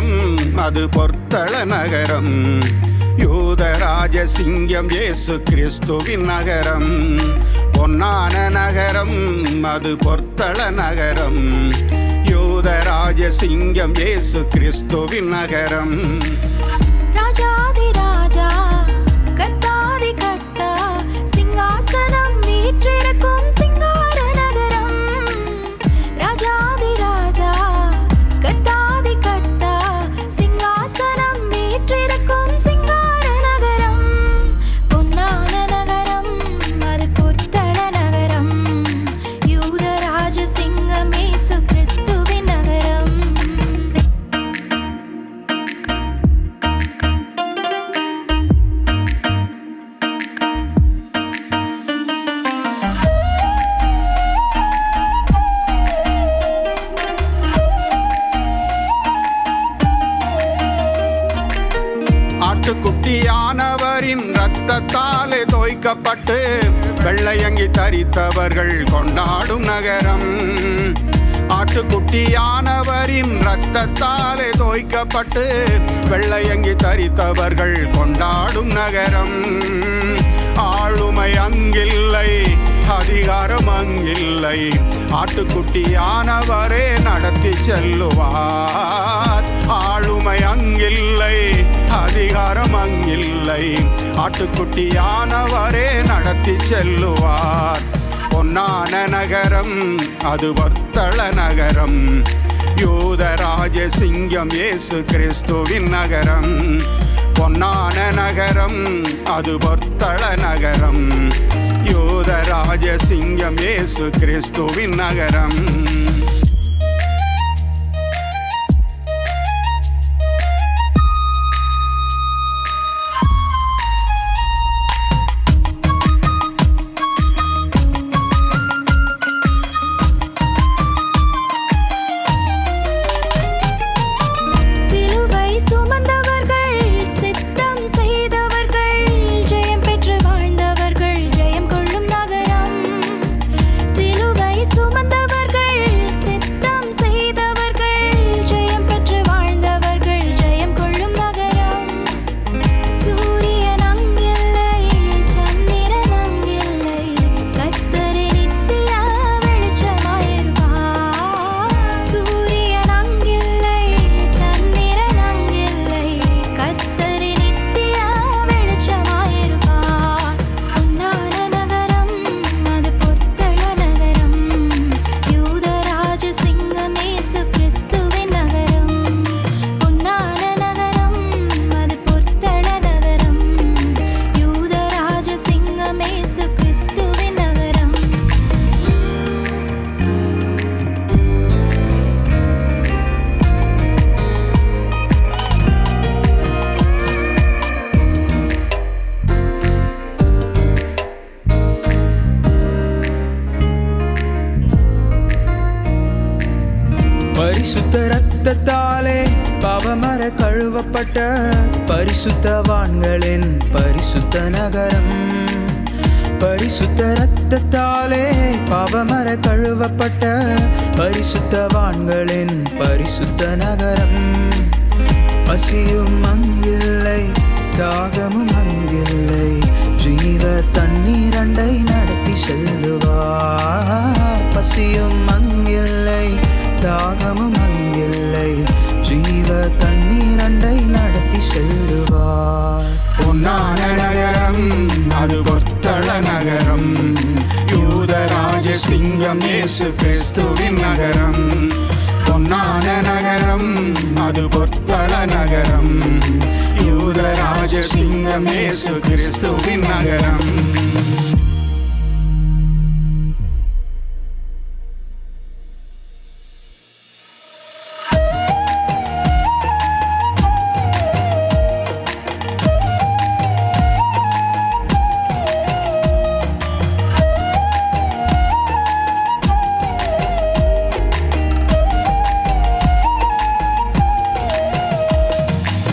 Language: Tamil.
நகரம் அது பொர்த்தள நகரம். யூதராஜ சிங்கம் இயேசு கிறிஸ்துவின் நகரம். பொன்னான நகரம் அது பொர்த்தள நகரம். யூதராஜ சிங்கம் இயேசு கிறிஸ்துவின் நகரம். இரத்தத்தாலே தோய்க்கப்பட்டு வெள்ளையங்கி தரித்தவர்கள் கொண்டாடும் நகரம். ஆட்டுக்குட்டியானவரின் ரத்தத்தாலே தோய்க்கப்பட்டு வெள்ளையங்கி தரித்தவர்கள் கொண்டாடும் நகரம். ஆளுமை அங்கில்லை அதிகாரம் அங்கில்லை. ஆட்டுக்குட்டியானவரே நடத்தி செல்லுவார். ஆளுமை அங்கில்லை அதிகாரம் அங்கில்லை. ஆட்டுக்குட்டியானவரே நடத்தி செல்லுவார். பொன்னான நகரம் அது வர்த்தள நகரம். யூதராஜ சிங்கம் இயேசு கிறிஸ்துவின் நகரம். பொன்னான நகரம் அது வர்த்தள நகரம். யூதராஜ சிங்கம் இயேசு கிறிஸ்துவின் நகரம். பரிசுத்த ரத்தத்தாலே பாவமர கழுவப்பட்ட பரிசுத்தவான்களின் பரிசுத்த நகரம். பரிசுத்த ரத்தத்தாலே பாவமர கழுவப்பட்ட பரிசுத்தவான்களின் பரிசுத்த நகரம். பசியும் அங்கில்லை தாகமும் அங்கில்லை ஜீவ தண்ணீரண்டை நடத்தி செல்லுவார். பசியும் அங்கில்லை தாகமும் அங்கில்லை. ஜீவ தண்ணீர் அண்டை நடத்தி செல்லுவார். பொன்னான நகரம் அது பொத்தள நகரம். யூதராஜ சிங்கம் இயேசு கிறிஸ்துவின் நகரம். பொன்னான நகரம் அது பொத்தள நகரம். யூதராஜ சிங்கம் இயேசு கிறிஸ்துவின் நகரம்.